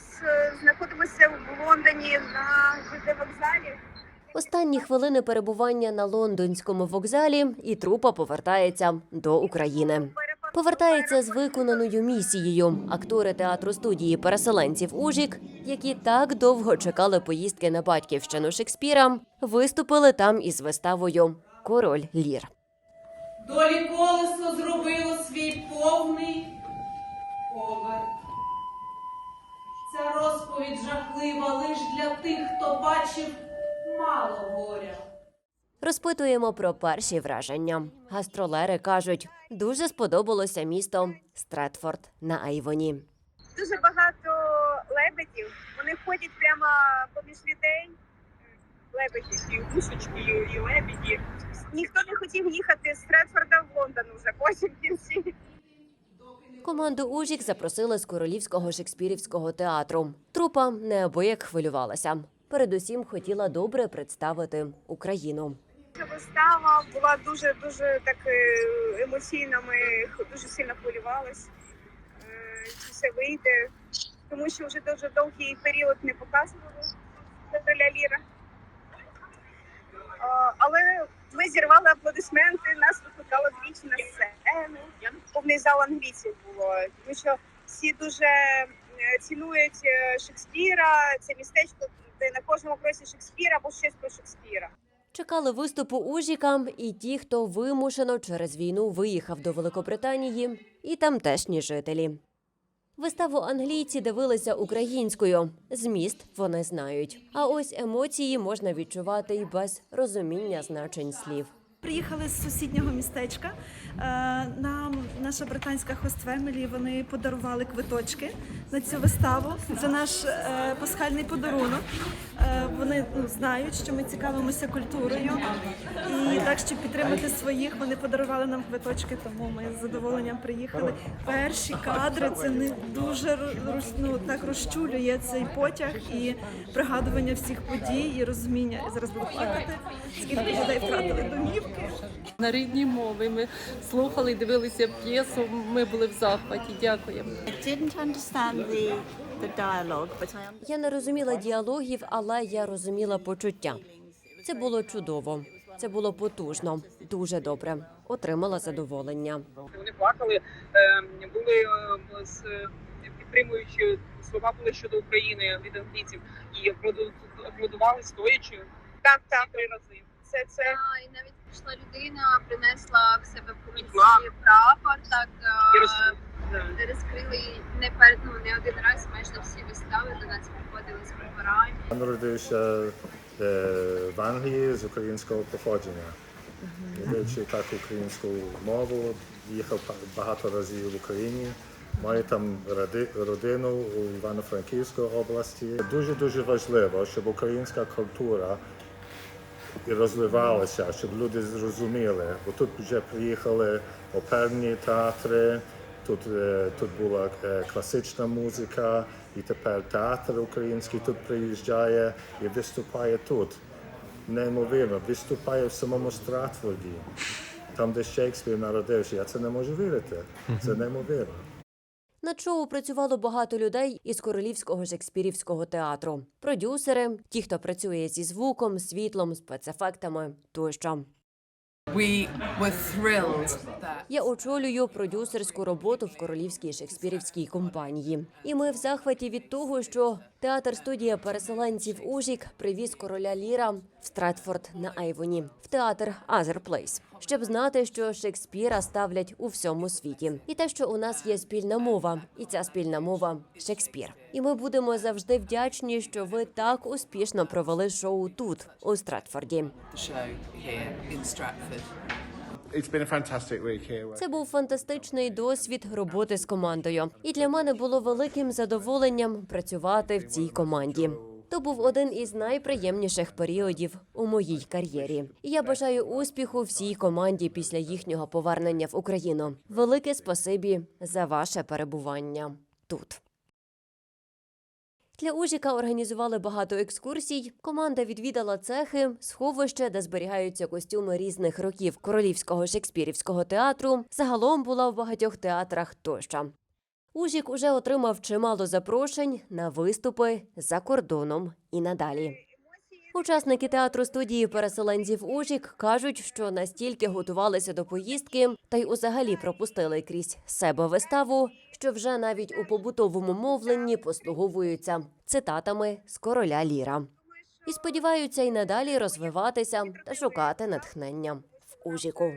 зараз е, знаходимося в Лондоні на ЖД вокзалі. Останні хвилини перебування на лондонському вокзалі, і трупа повертається до України. Повертається з виконаною місією. Актори театру студії переселенців Ужік, які так довго чекали поїздки на батьківщину Шекспіра, виступили там із виставою Король Лір. Долі колесо зробило свій повний поверх. Ця розповідь жахлива лиш для тих, хто бачив мало горя. Розпитуємо про перші враження. Гастролери кажуть, дуже сподобалося місто Стретфорд на Айвоні. Дуже багато лебедів. Вони ходять прямо поміж людей. Лебеді. І гусочки, і, лебеді. Ніхто не хотів їхати з Фредфорда в Лондон уже потім кінці. Команду Ужік запросили з королівського шекспірівського театру. Трупа неабияк хвилювалася. Передусім хотіла добре представити Україну. Ця вистава була дуже дуже так е, емоційна. Ми дуже сильно хвилювалися, чи все вийде, тому що вже дуже довгий період не показували короля Ліра. Зірвали аплодисменти, нас викликали двічі на сцену. Повний зал англійців було, тому що всі дуже е, цінують е, Шекспіра. Це містечко, де на кожному кроці Шекспіра або щось про Шекспіра. Чекали виступу Ужіка і ті, хто вимушено через війну виїхав до Великобританії, і тамтешні жителі. Виставу англійці дивилися українською. Зміст вони знають. А ось емоції можна відчувати і без розуміння значень слів. Приїхали з сусіднього містечка. Е, Нам наша британська хост Фемілі вони подарували квиточки на цю виставу. Це наш е, пасхальний подарунок. Е, Вони ну, знають, що ми цікавимося культурою. І так, щоб підтримати своїх, вони подарували нам квиточки, тому ми з задоволенням приїхали. Перші кадри це не дуже ну, так розчулює цей потяг і пригадування всіх подій і розуміння. Зараз буду плакати, скільки людей втратили домівки. На рідній мові. Ми слухали, дивилися п'єсу. Ми були в захваті. Дякуємо. Я не розуміла діалогів, але я розуміла почуття. Це було чудово. Це було потужно, дуже добре. Отримала задоволення. Вони плакали, е, були е, з е, підтримуючи слова були щодо України від англійців і аплоду- аплодували стоячи Так, так. три рази. Це це А, і навіть прийшла людина, принесла в себе в комісії прапор, так е, розкрили не перед ну, не один раз, майже всі вистави до нас приходили з прапорами. Я народився е, в Англії з українського походження. Вивчив так українську мову, їхав ба- багато разів в Україні. Маю там роди- родину у Івано-Франківській області. Дуже дуже важливо, щоб українська культура і розвивалася, щоб люди зрозуміли. Бо тут вже приїхали оперні театри, тут, е, тут була е, класична музика, і тепер театр український тут приїжджає і виступає тут. Неймовірно, виступає в самому Стратфорді, там, де Шекспір народився. Я це не можу вірити. Це неймовірно. На шоу працювало багато людей із королівського шекспірівського театру. Продюсери, ті, хто працює зі звуком, світлом, спецефектами тощо. We were thrilled that Я очолюю продюсерську роботу в королівській шекспірівській компанії. І ми в захваті від того, що театр студія переселенців Ужік привіз короля Ліра в Стратфорд на Айвоні в театр Азер Плейс, щоб знати, що Шекспіра ставлять у всьому світі, і те, що у нас є спільна мова, і ця спільна мова Шекспір. І ми будемо завжди вдячні, що ви так успішно провели шоу тут, у Стратфорді. Це був фантастичний досвід роботи з командою, і для мене було великим задоволенням працювати в цій команді. То був один із найприємніших періодів у моїй кар'єрі. Я бажаю успіху всій команді після їхнього повернення в Україну. Велике спасибі за ваше перебування тут. Для Ужіка організували багато екскурсій. Команда відвідала цехи, сховище, де зберігаються костюми різних років королівського шекспірівського театру. Загалом була в багатьох театрах тощо. Ужік уже отримав чимало запрошень на виступи за кордоном і надалі. Учасники театру студії переселенців Ужік кажуть, що настільки готувалися до поїздки та й узагалі пропустили крізь себе виставу, що вже навіть у побутовому мовленні послуговуються цитатами з короля Ліра. І сподіваються й надалі розвиватися та шукати натхнення в Ужіку.